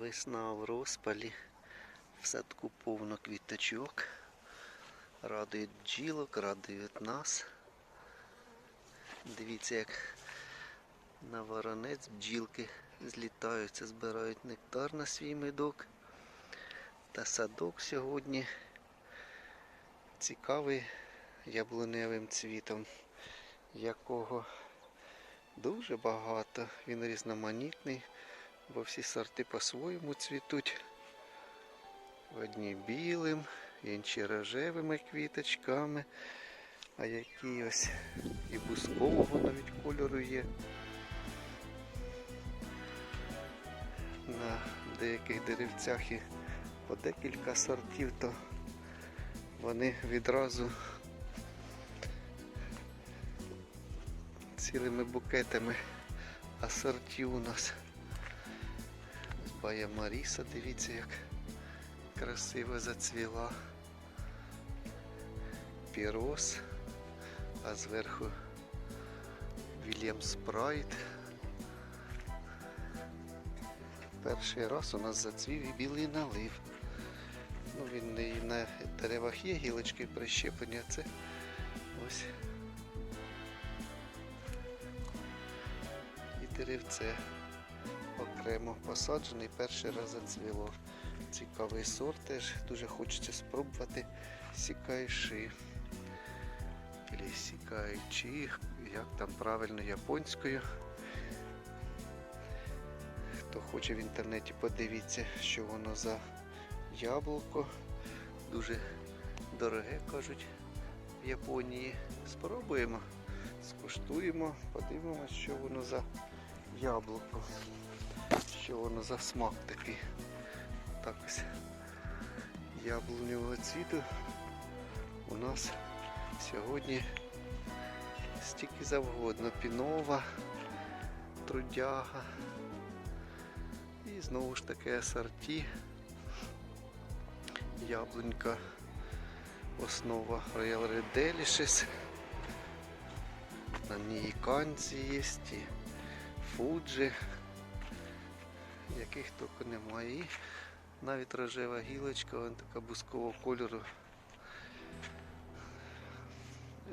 Весна в розпалі, в садку повно квіточок. Радують бджілок, радують нас. Дивіться, як на воронець бджілки злітаються, збирають нектар на свій медок. Та садок сьогодні цікавий яблуневим цвітом, якого дуже багато. Він різноманітний, бо всі сорти по-своєму цвітуть. Одні білим, інші рожевими квіточками, а які ось і бускового навіть кольору є. На деяких деревцях і по декілька сортів, то вони відразу цілими букетами асортів у нас. Бая Маріса, дивіться, як красиво зацвіла. Пірос, а зверху Вільям Спрайт. Перший раз у нас зацвів і білий налив. Ну, він і на деревах є гілочки прищеплені, а це ось і деревце окремо посаджений, перший раз зацвіло. Цікавий сорт теж дуже хочеться спробувати сікайши. Или сікайчі, як там правильно японською. Хто хоче в інтернеті, подивіться, що воно за яблуко. Дуже дороге, кажуть, в Японії. Спробуємо, скуштуємо, подивимося, що воно за яблуко, що воно за смак такий. Так ось яблуневого цвіту у нас сьогодні стільки завгодно. Пінова, трудяга. І знову ж таки асорті. Яблунька, основа Royal Red Delicious. На ній канці є, і фуджі, яких тільки немає. І навіть рожева гілочка, вона така бускового кольору.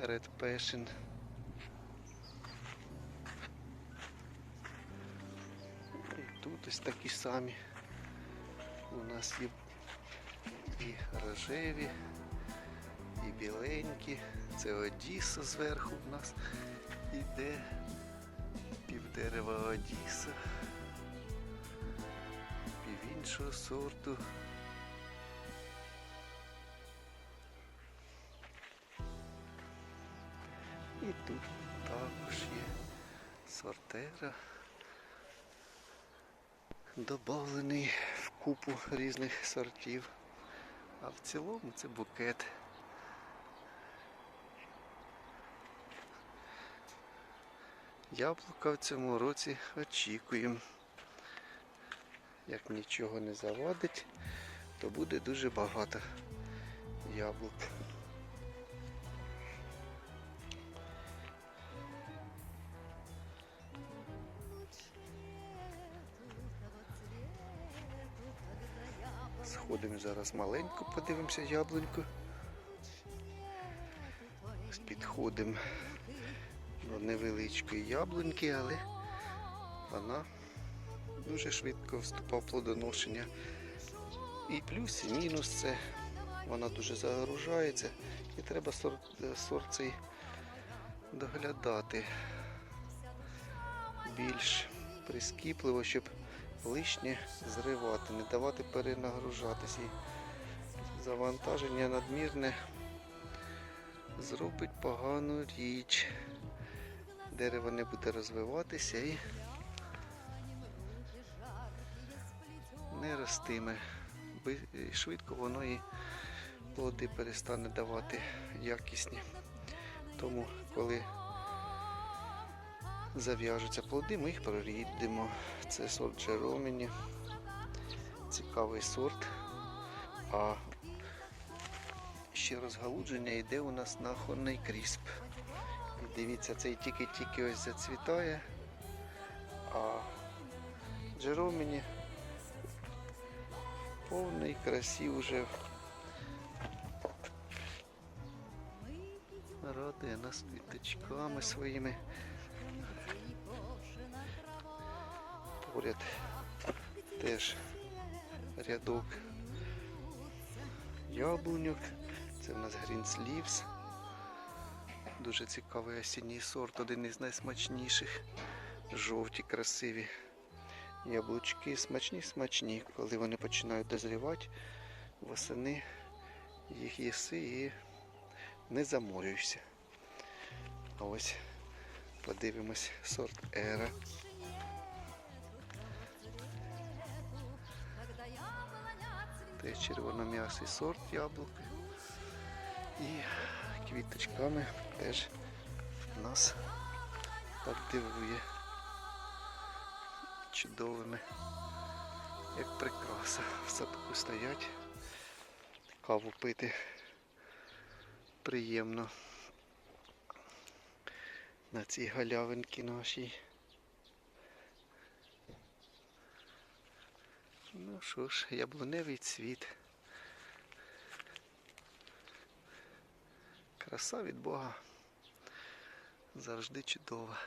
Red Passion. І тут ось такі самі. У нас є і рожеві, і біленькі. Це Одіса зверху в нас іде півдерева Одіса. Іншого сорту. І тут також є сортера. Добавлений в купу різних сортів. А в цілому це букет. Яблука в цьому році очікуємо. Як нічого не завадить, то буде дуже багато яблук. Сходимо зараз маленько, подивимося яблуньку. Підходимо до невеличкої яблуньки, але вона дуже швидко вступає в плодоношення. І плюс, і мінус це вона дуже загружається і треба сорт цей доглядати більш прискіпливо, щоб лишнє зривати, не давати перенагружатися. І завантаження надмірне зробить погану річ. Дерево не буде розвиватися і ростиме. Швидко воно і плоди перестане давати якісні. Тому коли зав'яжуться плоди, ми їх прорідимо. Це сорт Джероміні. Цікавий сорт. А ще розгалудження йде у нас на Хорний крісп. Дивіться, цей тільки-тільки ось зацвітає. А Джероміні повній красі вже радує нас квіточками своїми. Поряд теж рядок яблуньок. Це в нас Sleeves. Дуже цікавий осінній сорт, один із найсмачніших. Жовті, красиві яблучки, смачні, смачні. Коли вони починають дозрівати, восени їх їси і не заморюєшся. Ось подивимось сорт Ера. Теж червоном'ясий сорт яблук. І квіточками теж нас так дивує. Чудовими, як прикраса. В садку стоять. Каву пити приємно на цій галявинці нашій. Ну що ж, яблуневий цвіт. Краса від Бога завжди чудова.